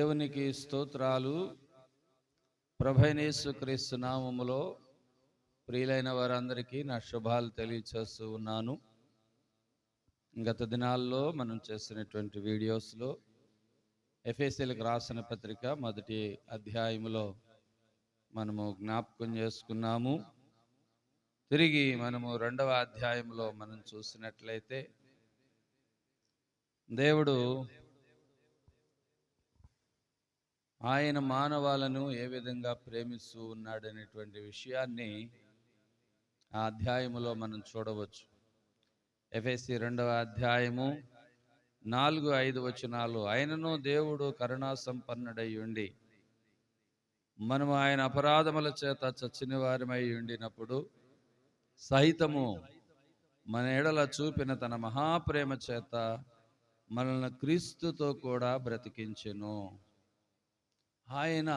దేవునికి స్తోత్రాలు. ప్రభైనేసు క్రీస్తు నామములో ప్రియులైన వారందరికీ నా శుభాలు తెలియచేస్తూ ఉన్నాను. గత దినాల్లో మనం చేసినటువంటి వీడియోస్లో ఎఫ్ఎస్ఎల్కి రాసిన పత్రిక మొదటి అధ్యాయములో మనము జ్ఞాపకం చేసుకున్నాము. తిరిగి మనము రెండవ అధ్యాయంలో మనం చూసినట్లయితే దేవుడు ఆయన మానవాలను ఏ విధంగా ప్రేమిస్తూ ఉన్నాడనేటువంటి విషయాన్ని ఆ అధ్యాయములో మనం చూడవచ్చు. ఎఫ్ఎస్సి రెండవ అధ్యాయము నాలుగు ఐదు వచనాలు. ఆయనను దేవుడు కరుణా సంపన్నుడై ఉండి మనము ఆయన అపరాధముల చేత చచ్చిన వారిమై ఉండినప్పుడు సహితము మన ఎడల చూపిన తన మహాప్రేమ చేత మనల్ని క్రీస్తుతో కూడా బ్రతికించెను. ఆయన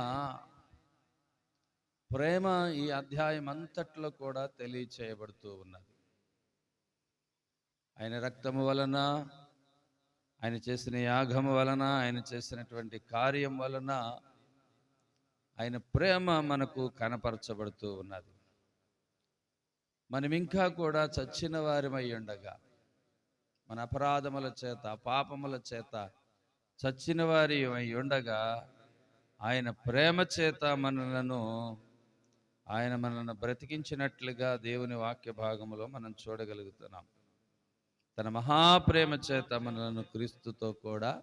ప్రేమ ఈ అధ్యాయం అంతట్లో కూడా తెలియచేయబడుతూ ఉన్నది. ఆయన రక్తము వలన ఆయన చేసిన యాగము వలన ఆయన చేసినటువంటి కార్యం వలన ఆయన ప్రేమ మనకు కనపరచబడుతూ ఉన్నది. మనం ఇంకా కూడా చచ్చిన వారిమై ఉండగా మన అపరాధముల చేత పాపముల చేత చచ్చిన వారి ఉండగా ఆయన ప్రేమ చేత మనలను ఆయన మనల్ని బ్రతికించినట్లుగా దేవుని వాక్య భాగంలో మనం చూడగలుగుతున్నాం. తన మహాప్రేమ చేత మనలను క్రీస్తుతో కూడా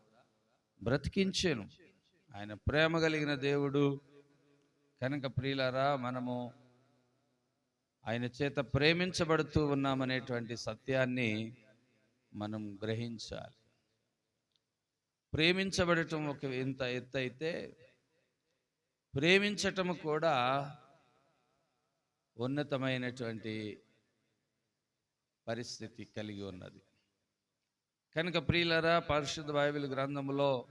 బ్రతికించాను. ఆయన ప్రేమ కలిగిన దేవుడు. కనుక ప్రియులరా మనము ఆయన చేత ప్రేమించబడుతూ ఉన్నామనేటువంటి సత్యాన్ని మనం గ్రహించాలి. ప్రేమించబడటం ఒక ఇంత ఎత్తు అయితే ప్రేమించటము కూడా ఉన్నతమైనటువంటి పరిస్థితి కలిగి ఉన్నది. కనుక ప్రియులరా పరిశుద్ధ బైబిల్ గ్రంథంలో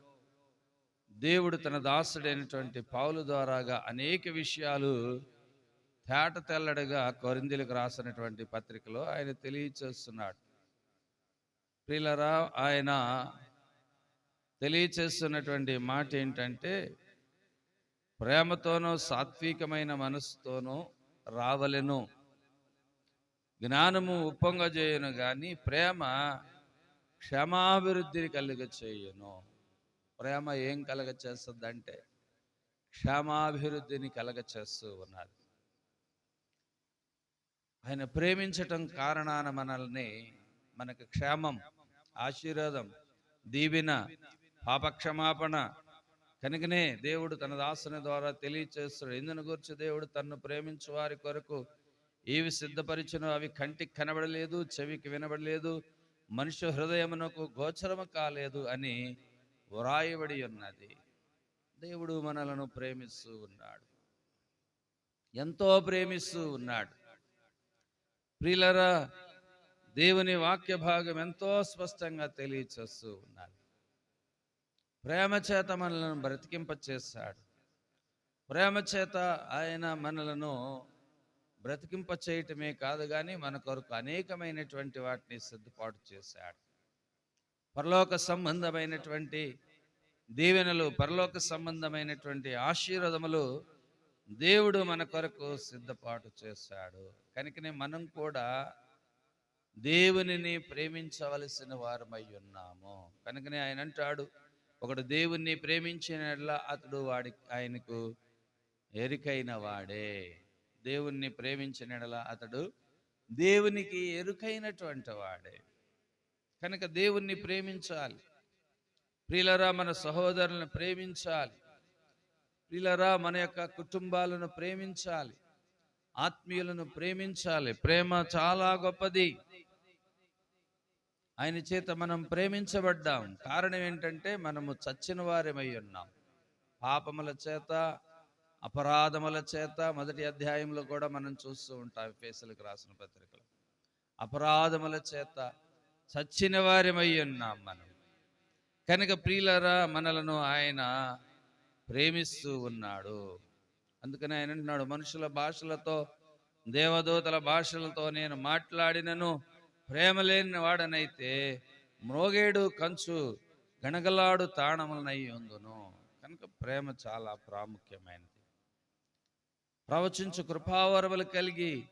దేవుడు తన దాసుడైనటువంటి పౌలు ద్వారాగా అనేక విషయాలు తేట తెల్లడిగా కొరిందులకు రాసినటువంటి పత్రికలో ఆయన తెలియచేస్తున్నాడు. ప్రియులరా ఆయన తెలియచేస్తున్నటువంటి మాట ఏంటంటే ప్రేమతోనూ సాత్వికమైన మనసుతోనూ రావలెను. జ్ఞానము ఉప్పొంగజేయను కానీ ప్రేమ క్షమాభివృద్ధిని కలుగ చేయను ప్రేమ ఏం కలగ చేస్తుందంటే క్షమాభివృద్ధిని కలగ చేస్తూ ఉన్నది ఆయన ప్రేమించటం కారణాన మనల్ని మనకు క్షేమం ఆశీర్వాదం దీవెన పాపక్షమాపణ కనుకనే దేవుడు తన దాసుని ద్వారా తెలియచేస్తాడు. ఇందును గురించి దేవుడు తన్ను ప్రేమించు వారి కొరకు ఏవి సిద్ధపరిచినో అవి కంటికి కనబడలేదు చెవికి వినబడలేదు మనిషి హృదయమునకు గోచరము కాలేదు అని వ్రాయబడి ఉన్నది. దేవుడు మనలను ప్రేమిస్తూ ఉన్నాడు. ఎంతో ప్రేమిస్తూ ఉన్నాడు. ప్రియులరా దేవుని వాక్య భాగం ఎంతో స్పష్టంగా తెలియచేస్తూ ఉన్నాడు. ప్రేమ చేత మనలను బ్రతికింప చేశాడు ప్రేమ చేత ఆయన మనలను బ్రతికింప చేయటమే కాదు కానీ మన కొరకు అనేకమైనటువంటి వాటిని సిద్ధపాటు చేశాడు. పరలోక సంబంధమైనటువంటి దీవెనలు పరలోక సంబంధమైనటువంటి ఆశీర్వదములు దేవుడు మన కొరకు సిద్ధపాటు చేశాడు. కనుకనే మనం కూడా దేవునిని ప్రేమించవలసిన వారమై ఉన్నాము. కనుకనే ఆయన అంటాడు ఒకడు దేవుణ్ణి ప్రేమించిన అతడు వాడి ఆయనకు ఎరుకైన వాడే. దేవుణ్ణి ప్రేమించిన అతడు దేవునికి ఎరుకైనటువంటి వాడే. కనుక దేవుణ్ణి ప్రేమించాలి. ప్రియులరా మన సహోదరులను ప్రేమించాలి. ప్రియులరా మన యొక్క కుటుంబాలను ప్రేమించాలి. ఆత్మీయులను ప్రేమించాలి. ప్రేమ చాలా గొప్పది. ఆయన చేత మనం ప్రేమించబడ్డాం. కారణం ఏంటంటే మనము చచ్చిన వారమై ఉన్నాం. పాపముల చేత అపరాధముల చేత మొదటి అధ్యాయంలో కూడా మనం చూస్తూ ఉంటాం ఫేసులకు రాసిన పత్రికలు. అపరాధముల చేత చచ్చిన వారమై ఉన్నాం మనం. కనుక ప్రియులరా మనలను ఆయన ప్రేమిస్తూ ఉన్నాడు. అందుకని ఆయన అంటున్నాడు మనుషుల భాషలతో దేవదూతల భాషలతో నేను మాట్లాడినను. ప్రేమ లేని వాడనైతే మ్రోగేడు కంచు గణగలాడు తాణములనై ఉందును. కనుక ప్రేమ చాలా ప్రాముఖ్యమైనది. ప్రవచించు కృపావరములు కలిగి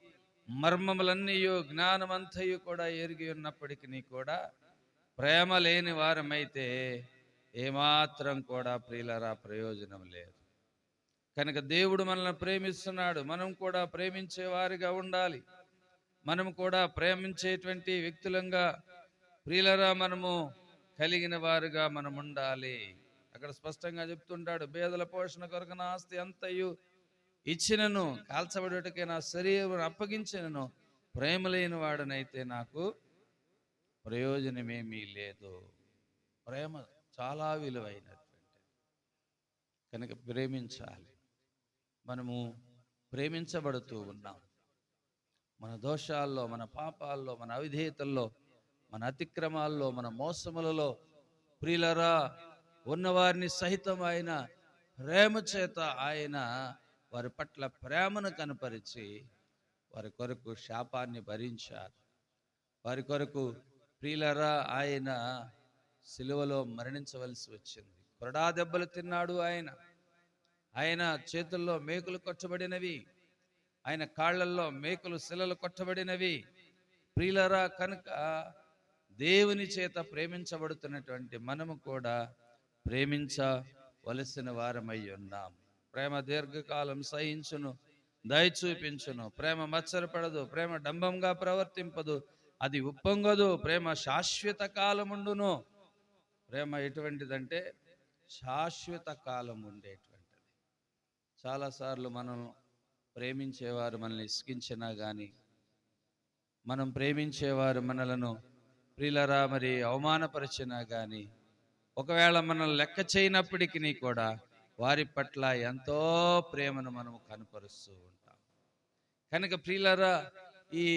మర్మములన్నీయు జ్ఞానమంతయు కూడా ఎరిగి ఉన్నప్పటికీ కూడా ప్రేమ లేని వారమైతే ఏమాత్రం కూడా ప్రియులరా ప్రయోజనం లేదు. కనుక దేవుడు మనల్ని ప్రేమిస్తున్నాడు. మనం కూడా ప్రేమించేవారిగా ఉండాలి. మనము కూడా ప్రేమించేటువంటి వ్యక్తులంగా ప్రియులరా మనము కలిగిన వారుగా మనం ఉండాలి అక్కడ స్పష్టంగా చెప్తుంటాడు పేదల పోషణ కొరకు నా ఆస్తి అంతయు ఇచ్చినను కాల్చబడేటకే నా శరీరం అప్పగించినను ప్రేమ లేని వాడనైతే నాకు ప్రయోజనమేమీ లేదు. ప్రేమ చాలా విలువైనటువంటిది. కనుక ప్రేమించాలి. మనము ప్రేమించబడుతూ ఉన్నాం. మన దోషాల్లో మన పాపాల్లో మన అవిధేయతల్లో మన అతిక్రమాల్లో మన మోసములలో ప్రియులరా ఉన్నవారిని సహితం ఆయన ప్రేమ చేత ఆయన వారి పట్ల ప్రేమను కనపరిచి వారి కొరకు శాపాన్ని భరించారు. వారి కొరకు ప్రియులరా ఆయన సిలువలో మరణించవలసి వచ్చింది. కొరడా దెబ్బలు తిన్నాడు ఆయన. ఆయన చేతుల్లో మేకులు కట్టుబడినవి. ఆయన కాళ్ళల్లో మేకలు శిలలు కొట్టబడినవి. ప్రియులరా కనుక దేవుని చేత ప్రేమించబడుతున్నటువంటి మనము కూడా ప్రేమించవలసిన వారమై ఉన్నాం. ప్రేమ దీర్ఘకాలం సహించును దయ చూపించును. ప్రేమ మచ్చరపడదు ప్రేమ డంబంగా ప్రవర్తింపదు అది ఉప్పొంగదు. ప్రేమ శాశ్వత కాలముండును. ప్రేమ ఎటువంటిదంటే శాశ్వత కాలం ఉండేటువంటిది చాలాసార్లు మనం ప్రేమించేవారు మనల్ని ఇసుకించినా కానీ మనం ప్రేమించేవారు మనలను ప్రియులరా మరి అవమానపరిచినా కానీ ఒకవేళ మనం లెక్క చేయనప్పటికీ కూడా వారి పట్ల ఎంతో ప్రేమను మనము కనపరుస్తూ ఉంటాం. కనుక ప్రియులరా ఈ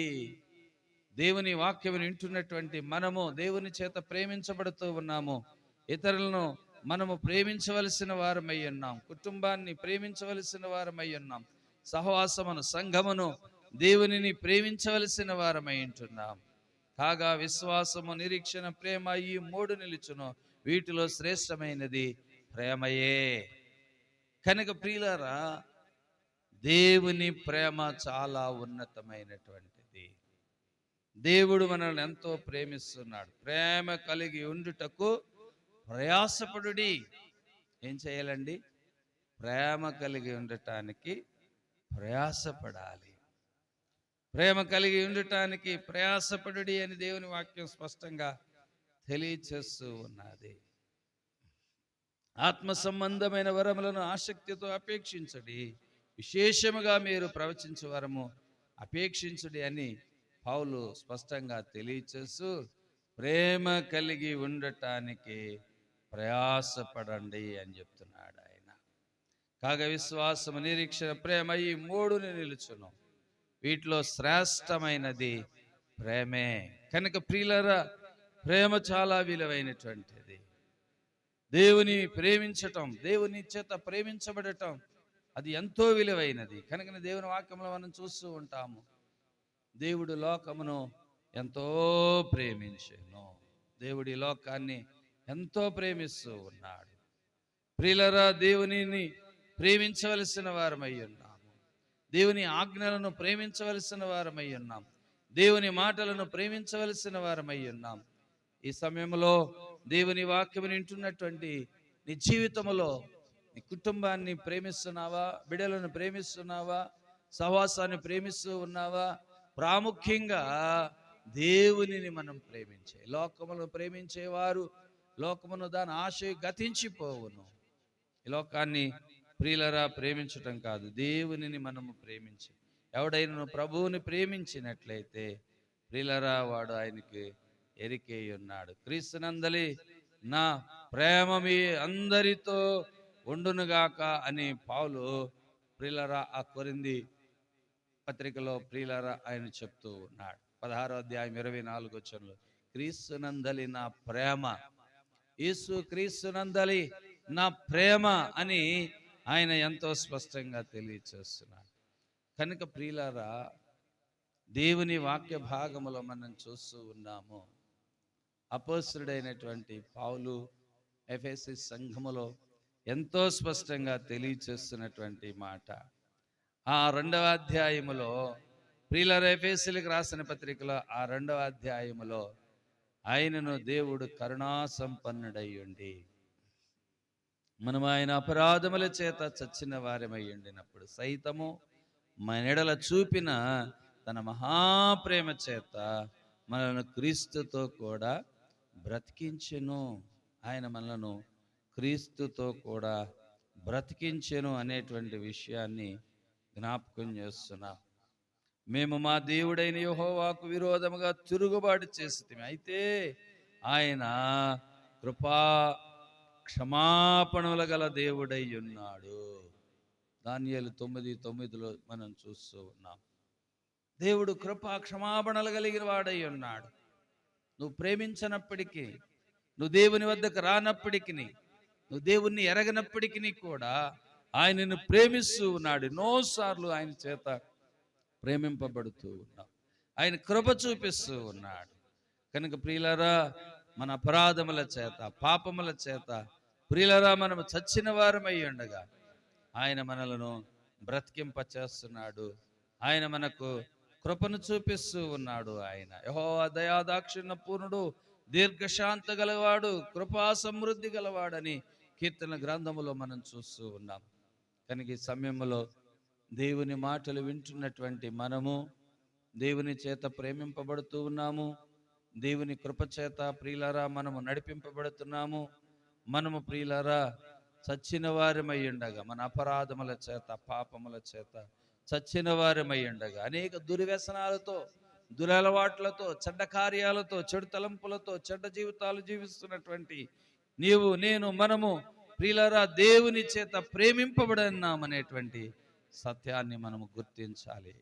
దేవుని వాక్యం వింటున్నటువంటి మనము దేవుని చేత ప్రేమించబడుతూ ఉన్నాము. ఇతరులను మనము ప్రేమించవలసిన వారమై ఉన్నాం. కుటుంబాన్ని ప్రేమించవలసిన వారమై ఉన్నాం. సహవాసమును సంఘమును దేవునిని ప్రేమించవలసిన వారమై ఉంటున్నాం. కాగా విశ్వాసము నిరీక్షణ ప్రేమ ఈ మూడు నిలుచును. వీటిలో శ్రేష్టమైనది ప్రేమయే. కనుక ప్రియులారా దేవుని ప్రేమ చాలా ఉన్నతమైనటువంటిది. దేవుడు మనల్ని ఎంతో ప్రేమిస్తున్నాడు. ప్రేమ కలిగి ఉండుటకు ప్రయాసపడుడి. ఏం చేయాలండి? ప్రేమ కలిగి ఉండటానికి ప్రయాసపడాలి. ప్రేమ కలిగి ఉండటానికి ప్రయాసపడుడి అని దేవుని వాక్యం స్పష్టంగా తెలియచేస్తూ ఉన్నది. ఆత్మ సంబంధమైన వరములను ఆసక్తితో అపేక్షించడి. విశేషముగా మీరు ప్రవచించే వరము అపేక్షించుడి అని పౌలు స్పష్టంగా తెలియచేస్తూ ప్రేమ కలిగి ఉండటానికి ప్రయాసపడండి అని చెప్తున్నాడు కాగా విశ్వాసము నిరీక్షణ ప్రేమ ఈ మూడుని నిలుచును. వీటిలో శ్రేష్టమైనది ప్రేమే. కనుక ప్రియులరా ప్రేమ చాలా విలువైనటువంటిది. దేవుని ప్రేమించటం దేవుని చేత ప్రేమించబడటం అది ఎంతో విలువైనది. కనుక దేవుని వాక్యంలో మనం చూస్తూ ఉంటాము దేవుడు లోకమును ఎంతో ప్రేమించను. దేవుడి లోకాన్ని ఎంతో ప్రేమిస్తూ ఉన్నాడు. ప్రియులరా దేవునిని ప్రేమించవలసిన వారమై ఉన్నాము దేవుని ఆజ్ఞలను ప్రేమించవలసిన వారమై ఉన్నాం దేవుని మాటలను ప్రేమించవలసిన వారమై ఉన్నాం ఈ సమయంలో దేవుని వాక్యం వింటున్నటువంటి నీ జీవితంలో నీ కుటుంబాన్ని ప్రేమిస్తున్నావా? బిడలను ప్రేమిస్తున్నావా? సహవాసాన్ని ప్రేమిస్తూ ఉన్నావా? ప్రాముఖ్యంగా దేవునిని మనం ప్రేమించే లోకమును ప్రేమించేవారు లోకమును దాని ఆశ గతించిపోవును. ఈ లోకాన్ని ప్రియులరా ప్రేమించటం కాదు. దేవునిని మనము ప్రేమించి ఎవడైనా ప్రభువుని ప్రేమించినట్లయితే ప్రియులరా వాడు ఆయనకి ఎరికే ఉన్నాడు. క్రీస్తునందలి నా ప్రేమ మీ అందరితో ఉండునుగాక అని పావులు ప్రియులరా ఆ కొరింది పత్రికలో ప్రియులరా ఆయన చెప్తూ ఉన్నాడు. పదహారో అధ్యాయం ఇరవై నాలుగు వచ్చంలో క్రీస్తునందలి నా ప్రేమ యేసు క్రీస్తునందలి నా ప్రేమ అని ఆయన ఎంతో స్పష్టంగా తెలియచేస్తున్నాడు. కనుక ప్రియులారా దేవుని వాక్య భాగములో మనం చూస్తూ ఉన్నాము. అపోస్తుడైనటువంటి పావులు ఎఫ్ఎస్సి సంఘములో ఎంతో స్పష్టంగా తెలియచేస్తున్నటువంటి మాట. ఆ రెండవ అధ్యాయములో ప్రియులర ఎఫ్ఎస్సీలకు రాసిన పత్రికలో ఆ రెండవ అధ్యాయములో ఆయనను దేవుడు కరుణాసంపన్నుడయ్యుండి మనం ఆయన అపరాధముల చేత చచ్చిన వారమై ఉండినప్పుడు సైతము మనెడల చూపిన తన మహాప్రేమ చేత మనలను క్రీస్తుతో కూడా బ్రతికించెను. ఆయన మనలను క్రీస్తుతో కూడా బ్రతికించెను అనేటువంటి విషయాన్ని జ్ఞాపకం చేస్తున్నాం. మేము మా దేవుడైన యహోవాకు విరోధముగా తిరుగుబాటు చేస్తుంది అయితే ఆయన కృపా క్షమాపణల గల దేవుడై ఉన్నాడు. దానియేలు తొమ్మిది తొమ్మిదిలో మనం చూస్తూ ఉన్నాం. దేవుడు కృప క్షమాపణలు కలిగిన వాడై ఉన్నాడు. నువ్వు ప్రేమించనప్పటికీ నువ్వు దేవుని వద్దకు రానప్పటికీ నువ్వు దేవుణ్ణి ఎరగనప్పటికీ కూడా ఆయనను ప్రేమిస్తూ ఉన్నాడు. ఎన్నోసార్లు ఆయన చేత ప్రేమింపబడుతూ ఉన్నాం. ఆయన కృప చూపిస్తూ ఉన్నాడు. కనుక ప్రియులరా మన అపరాధముల చేత పాపముల చేత ప్రియులరా మనము చచ్చిన వారమై ఉండగా ఆయన మనలను బ్రతికింప చేస్తున్నాడు ఆయన మనకు కృపను చూపిస్తూ ఉన్నాడు ఆయన. యహో దయాదాక్షిణ పూర్ణుడు దీర్ఘశాంత గలవాడు కృపా సమృద్ధి గలవాడని కీర్తన గ్రంథములో మనం చూస్తూ ఉన్నాం. కనుక ఈ సమయంలో దేవుని మాటలు వింటున్నటువంటి మనము దేవుని చేత ప్రేమింపబడుతూ ఉన్నాము. దేవుని కృప చేత ప్రియులరా మనము నడిపింపబడుతున్నాము. మనము ప్రియులరా చచ్చిన వారమై ఉండగా మన అపరాధముల చేత పాపముల చేత చచ్చిన వారమై ఉండగా అనేక దుర్వ్యసనాలతో దురలవాట్లతో చెడ్డ కార్యాలతో చెడు తలంపులతో చెడ్డ జీవితాలు జీవిస్తున్నటువంటి నీవు నేను మనము ప్రియులరా దేవుని చేత ప్రేమింపబడన్నామనేటువంటి సత్యాన్ని మనము గుర్తించాలి.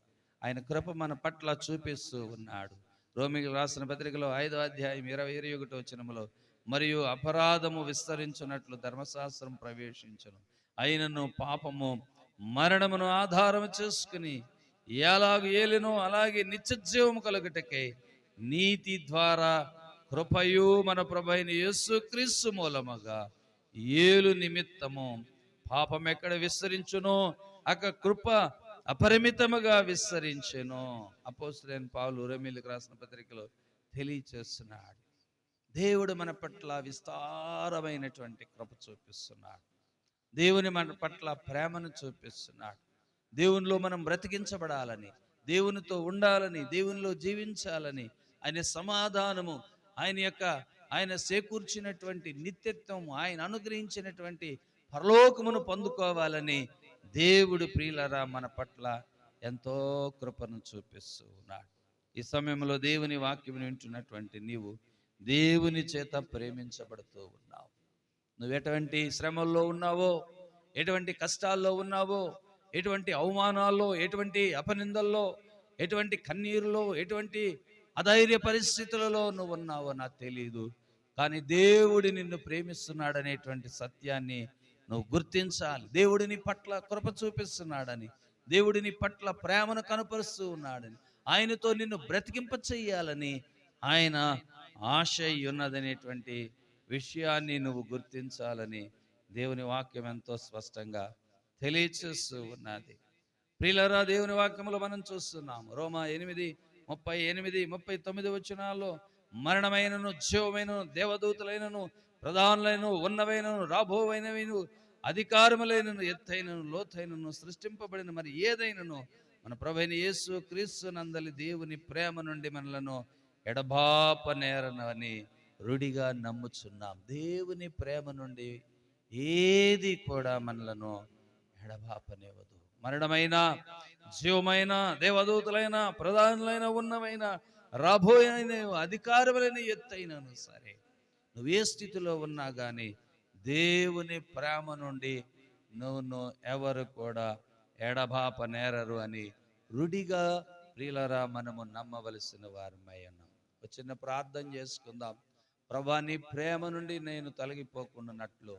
ఆయన కృప మన పట్ల చూపిస్తూ ఉన్నాడు. రోమికి రాసిన పత్రికలో ఐదో అధ్యాయం ఇరవై ఇరవై ఒకటి వచ్చినములో మరియు అపరాధము విస్తరించున్నట్లు ధర్మశాస్త్రం ప్రవేశించను. అయినను పాపము మరణమును ఆధారం చేసుకుని ఎలాగ ఏలినో అలాగే నిత్యజీవము కలుగుటకై నీతి ద్వారా కృపయు మన ప్రభైన యేసు క్రీస్తు మూలముగా ఏలు నిమిత్తము పాపం ఎక్కడ విస్తరించునో అక్క కృప అపరిమితముగా విస్తరించెను. అపోస్తులైన పావులు రమీలకు రాసిన పత్రికలో తెలియచేస్తున్నాడు. దేవుడు మన పట్ల విస్తారమైనటువంటి కృప చూపిస్తున్నాడు. దేవుని మన పట్ల ప్రేమను చూపిస్తున్నాడు. దేవునిలో మనం బ్రతికించబడాలని దేవునితో ఉండాలని దేవునిలో జీవించాలని ఆయన సమాధానము ఆయన యొక్క ఆయన చేకూర్చినటువంటి నిత్యత్వం ఆయన అనుగ్రహించినటువంటి పరలోకమును పొందుకోవాలని దేవుడు ప్రియులరా మన పట్ల ఎంతో కృపను చూపిస్తూ ఉన్నాడు. ఈ సమయంలో దేవుని వాక్యం వింటున్నటువంటి నీవు దేవుని చేత ప్రేమించబడుతూ ఉన్నావు. నువ్వు ఎటువంటి శ్రమల్లో ఉన్నావో ఎటువంటి కష్టాల్లో ఉన్నావో ఎటువంటి అవమానాల్లో ఎటువంటి అపనిందల్లో ఎటువంటి కన్నీరులో ఎటువంటి అధైర్య పరిస్థితులలో నువ్వు ఉన్నావో నాకు తెలియదు కానీ దేవుడు నిన్ను ప్రేమిస్తున్నాడనేటువంటి సత్యాన్ని నువ్వు గుర్తించాలి. దేవుడిని పట్ల కృప చూపిస్తున్నాడని దేవుడిని పట్ల ప్రేమను కనపరుస్తూ ఉన్నాడని ఆయనతో నిన్ను బ్రతికింప చెయ్యాలని ఆయన ఆశ ఉన్నదనేటువంటి విషయాన్ని నువ్వు గుర్తించాలని దేవుని వాక్యం ఎంతో స్పష్టంగా తెలియచేస్తూ ఉన్నది. ప్రియులరా దేవుని వాక్యములో మనం చూస్తున్నాము. రోమా ఎనిమిది ముప్పై ఎనిమిది ముప్పై తొమ్మిది వచ్చినాల్లో మరణమైనను జీవమైనను దేవదూతలైనను ప్రధానులైన ఉన్నవైనను రాబోవైనవిను అధికారములైనను ఎత్తైనను లోతైనను సృష్టింపబడిన మరి ఏదైనను మన ప్రభైన యేసు క్రీస్తు నందలి దేవుని ప్రేమ నుండి మనలను ఎడబాప నేరనని రుడిగా నమ్ముచున్నాం. దేవుని ప్రేమ నుండి ఏది కూడా మనలను ఎడబాపనివ్వదు మరణమైన జీవమైన దేవదూతులైన ప్రధానులైన ఉన్నవైన రాబోయైన అధికారములైన ఎత్తైనను సరే. నువ్వు ఏ స్థితిలో ఉన్నా కానీ దేవుని ప్రేమ నుండి నువ్వు నువ్వు ఎవరు కూడా ఎడబాప నేరరు అని రుడిగా ప్రియులరా మనము నమ్మవలసిన వారమై ఉన్నాం. ఒక చిన్న ప్రార్థన చేసుకుందాం. ప్రభా నీ ప్రేమ నుండి నేను తొలగిపోకున్నట్లు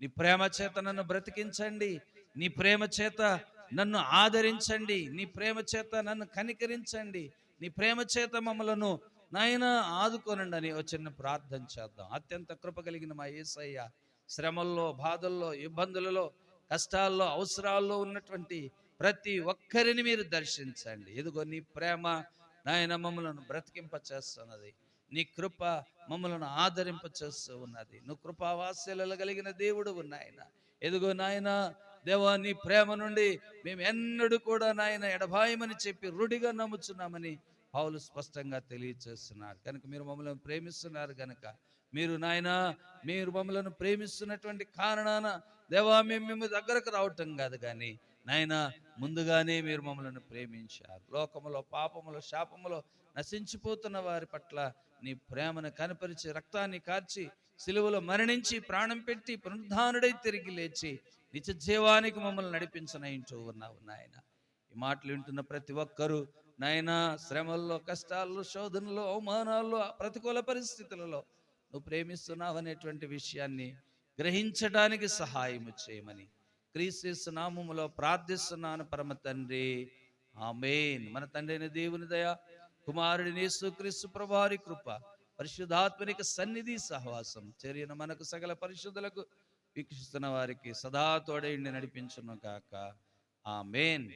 నీ ప్రేమ చేత నన్ను బ్రతికించండి. నీ ప్రేమ చేత నన్ను ఆదరించండి. నీ ప్రేమ చేత నన్ను కనికరించండి. నీ ప్రేమ చేత మమ్మలను నాయన ఆదుకోనండి అని ఒక చిన్న ప్రార్థన చేద్దాం. అత్యంత కృప కలిగిన మా ఏసయ్య శ్రమల్లో బాధల్లో ఇబ్బందులలో కష్టాల్లో అవసరాల్లో ఉన్నటువంటి ప్రతి ఒక్కరిని మీరు దర్శించండి. ఎదుగో నీ ప్రేమ నాయన మమ్మలను బ్రతికింప చేస్తున్నది నీ కృప మమ్మలను ఆదరింప చేస్తూ ఉన్నది. నువ్వు కృపావాస్యలు కలిగిన దేవుడు నాయన. ఎదుగో నాయన దేవా నీ ప్రేమ నుండి మేము ఎన్నడూ కూడా నాయన ఎడబాయమని చెప్పి రుడిగా నమ్ముచున్నామని పావులు స్పష్టంగా తెలియచేస్తున్నారు. కనుక మీరు మమ్మల్ని ప్రేమిస్తున్నారు కనుక మీరు నాయన మీరు మమ్మలను ప్రేమిస్తున్నటువంటి కారణాన దేవా మేము మేము దగ్గరకు రావటం కాదు కానీ నాయన ముందుగానే మీరు మమ్మల్ని ప్రేమించారు. లోకములో పాపములో శాపములో నశించిపోతున్న వారి పట్ల నీ ప్రేమను కనపరిచి రక్తాన్ని కార్చి సిలువలో మరణించి ప్రాణం పెట్టి పునరుద్ధానుడై తిరిగి లేచి నిత్య జీవానికి మమ్మల్ని నడిపించనయింటూ ఉన్నావు నాయన. ఈ మాటలు వింటున్న ప్రతి ఒక్కరూ నాయన శ్రమల్లో కష్టాల్లో శోధనలో అవమానాల్లో ప్రతికూల పరిస్థితులలో నువ్వు ప్రేమిస్తున్నావు అనేటువంటి విషయాన్ని గ్రహించడానికి సహాయం చేయమని క్రీస్తు నామములో ప్రార్థిస్తున్నాను పరమ తండ్రి. ఆమెన్. మన తండ్రి అయిన దేవుని దయ కుమారుడి యేసుక్రీస్తు ప్రభారి కృప పరిశుద్ధాత్మనిక సన్నిధి సహవాసం చర్యను మనకు సకల పరిశుద్ధులకు వీక్షిస్తున్న వారికి సదా తోడైండి నడిపించును కాక ఆమెన్.